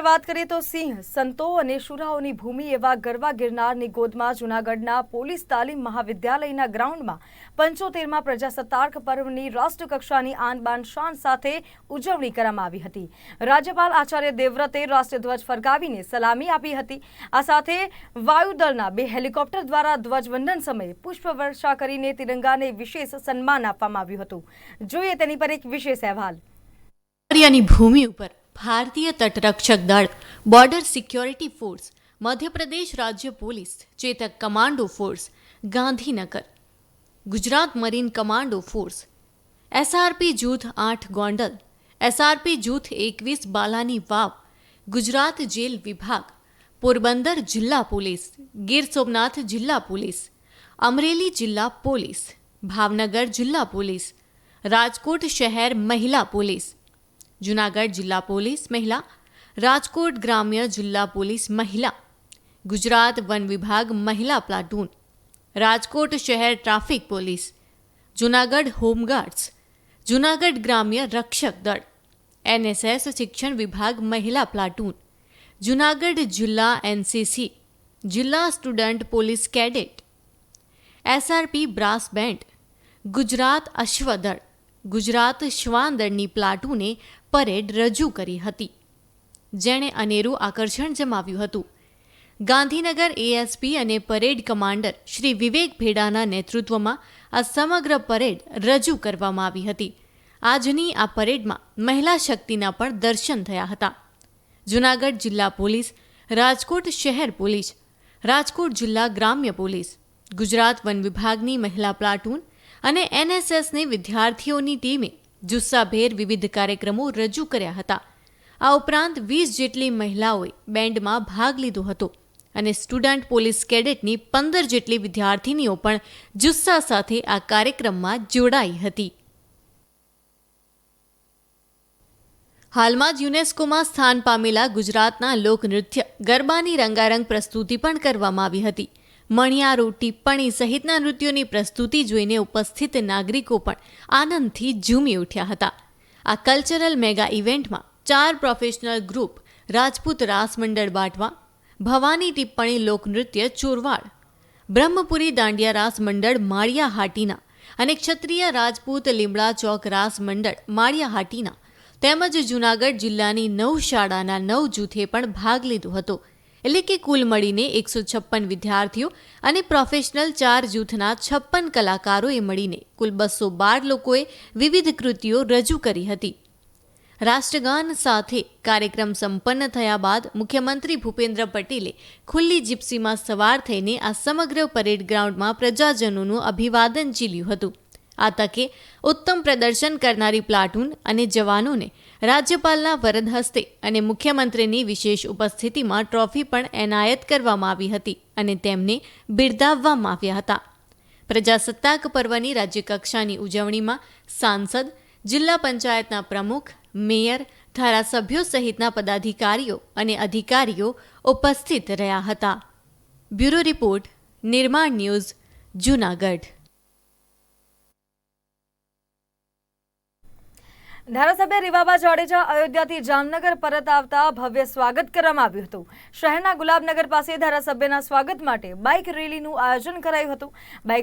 આગળ વાત કરીએ તો સિંહ, સંતો અને શુરાઓની ભૂમિ એવા ગરવા ગિરનારની ગોદમાં જૂનાગઢના પોલીસ તાલીમ મહાવિદ્યાલયના ગ્રાઉન્ડમાં પંચોતેરમાં પ્રજાસત્તાક પર્વની રાષ્ટ્રકક્ષાની આનબાન શાન સાથે ઉજવણી કરવામાં આવી હતી. રાજ્યપાલ આચાર્ય દેવવ્રતે રાષ્ટ્રધ્વજ ફરકાવીને સલામી આપી હતી. આ સાથે વાયુદળના બે હેલિકોપ્ટર દ્વારા ધ્વજવંદન સમયે પુષ્પવર્ષા કરીને તિરંગાને વિશેષ સન્માન આપવામાં આવ્યું હતું. જોઈએ તેની પર એક વિશેષ અહેવાલ. ભૂમિ ઉપર ભારતીય તટરક્ષક દળ બોર્ડર સિક્યોરિટી ફોર્સ મધ્યપ્રદેશ રાજ્ય police Chetak commando force Gandhinagar Gujarat marine commando force SRP જૂથ આઠ ગોંડલ એસઆરપી જૂથ એકવીસ બાલાની વાવ ગુજરાત જેલ વિભાગ પોરબંદર જિલ્લા પોલીસ ગીર સોમનાથ જિલ્લા પોલીસ અમરેલી જિલ્લા પોલીસ ભાવનગર જિલ્લા પોલીસ રાજકોટ શહેર મહિલા પોલીસ જુનાગઢ જિલ્લા પોલીસ મહિલા રાજકોટ ગ્રામ્ય જિલ્લા પોલીસ મહિલા ગુજરાત વન વિભાગ મહિલા પ્લાટૂન રાજકોટ શહેર traffic police Junagadh home guards Junagadh ગ્રામ્ય રક્ષક દળ એનએસએસ શિક્ષણ વિભાગ મહિલા પ્લાટૂન જુનાગઢ જિલ્લા એનસીસી જિલ્લા student police cadet SRP brass band Gujarat અશ્વદળ Gujarat શ્વાન દળની પ્લાટૂને પરેડ રજૂ કરી હતી. જેણે અનેરું આકર્ષણ જમાવ્યું હતું. ગાંધીનગર એએસપી અને પરેડ કમાન્ડર શ્રી વિવેક ભેડાના નેતૃત્વમાં આ સમગ્ર પરેડ રજૂ કરવામાં આવી હતી. આજની આ પરેડમાં મહિલા શક્તિના પણ દર્શન થયા હતા. જુનાગઢ જિલ્લા પોલીસ, રાજકોટ શહેર પોલીસ, રાજકોટ જિલ્લા ગ્રામ્ય પોલીસ, ગુજરાત વન વિભાગની મહિલા પ્લાટૂન અને એનએસએસની વિદ્યાર્થીઓની ટીમે જુસ્સાભેર વિવિધ કાર્યક્રમો રજૂ કર્યા હતા. આ ઉપરાંત વીસ જેટલી મહિલાઓએ બેન્ડમાં ભાગ લીધો હતો અને સ્ટુડન્ટ પોલીસ કેડેટની પંદર જેટલી વિદ્યાર્થીનીઓ પણ જુસ્સા સાથે આ કાર્યક્રમમાં જોડાઈ હતી. હાલમાં જ યુનેસ્કોમાં સ્થાન પામેલા ગુજરાતના લોકનૃત્ય ગરબાની રંગારંગ પ્રસ્તુતિ પણ કરવામાં આવી હતી. મણિયારો ટિપ્પણી સહિતના નૃત્યોની પ્રસ્તુતિ જોઈને ઉપસ્થિત નાગરિકો પણ આનંદથી ઝૂમી ઉઠ્યા હતા. આ કલ્ચરલ મેગા ઇવેન્ટમાં ચાર પ્રોફેશનલ ગ્રુપ, રાજપૂત રાસ મંડળ બાટવા, ભવાની ટિપ્પણી લોકનૃત્ય ચોરવાડ, બ્રહ્મપુરી દાંડિયા રાસ મંડળ માળિયા હાટીના અને ક્ષત્રિય રાજપૂત લીમડા ચોક રાસ મંડળ માળિયા હાટીના તેમજ જૂનાગઢ જિલ્લાની નવ શાળાના નવ જૂથે પણ ભાગ લીધો હતો. એટલે કે કુલ મળીને એકસો છપ્પન વિદ્યાર્થીઓ અને પ્રોફેશનલ ચાર જૂથના છપ્પન કલાકારોએ મળીને કુલ બસો બાર લોકોએ વિવિધ કૃતિઓ રજૂ કરી હતી. રાષ્ટ્રગાન સાથે કાર્યક્રમ સંપન્ન થયા બાદ મુખ્યમંત્રી ભૂપેન્દ્ર પટેલે ખુલ્લી જીપ્સીમાં સવાર થઈને આ સમગ્ર પરેડ ગ્રાઉન્ડમાં પ્રજાજનોનું અભિવાદન ઝીલ્યું હતું. આ તકે ઉત્તમ પ્રદર્શન કરનારી પ્લાટૂન અને જવાનોને રાજ્યપાલના વરદ હસ્તે અને મુખ્યમંત્રીની વિશેષ ઉપસ્થિતિમાં ટ્રોફી પણ એનાયત કરવામાં આવી હતી અને તેમને બિરદાવવામાં આવ્યા હતા. પ્રજાસત્તાક પર્વની રાજ્યકક્ષાની ઉજવણીમાં સાંસદ, જિલ્લા પંચાયતના પ્રમુખ, મેયર, ધારાસભ્યો સહિતના પદાધિકારીઓ અને અધિકારીઓ ઉપસ્થિત રહ્યા હતા. Bureau report, Nirman news, Junagadh. ધારાસભ્ય રીવાબા જાડેજા અયોધ્યાથી જામનગર પરત આવતા ભવ્ય સ્વાગત કરવામાં આવ્યું હતું. શહેરના ગુલાબનગર પાસે ધારાસભ્યના સ્વાગત માટે બાઇક રેલીનું આયોજન કરાયું હતું. બાઇક